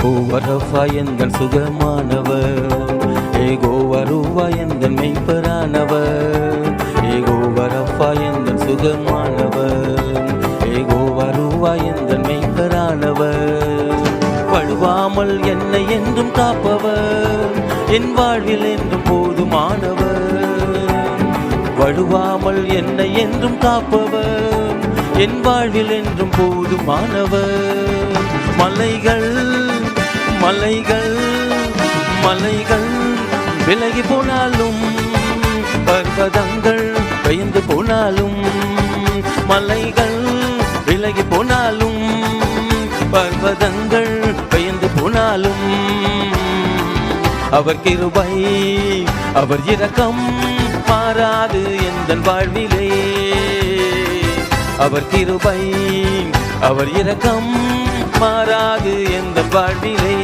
ஏகோவரஃபா எந்தன் சுகமானவர். ஏகோவருவா எங்கள் மெய்ப்பரானவர். ஏகோ வரப்பா எங்கள் சுகமானவர். ஏகோவருவா எங்கள் மெய்ப்பரானவர். வழுவாமல் என்னை என்றும் காப்பவர். என் வாழ்வில் என்றும் போதுமானவர். வழுவாமல் என்னை என்றும் காப்பவர். என் வாழ்வில் என்றும் போதுமானவர். மலைகள் மலைகள் மலைகள் விலகி போனாலும் பர்வதங்கள் பெயர்ந்து போனாலும் மலைகள் விலகி போனாலும் பர்வதங்கள் பெயர்ந்து போனாலும் அவர் கிருபை அவர் இரக்கம் மாறாது எந்த வாழ்விலே. அவர் கிருபை அவர் இரக்கம் மாறாது எந்த வாழ்விலே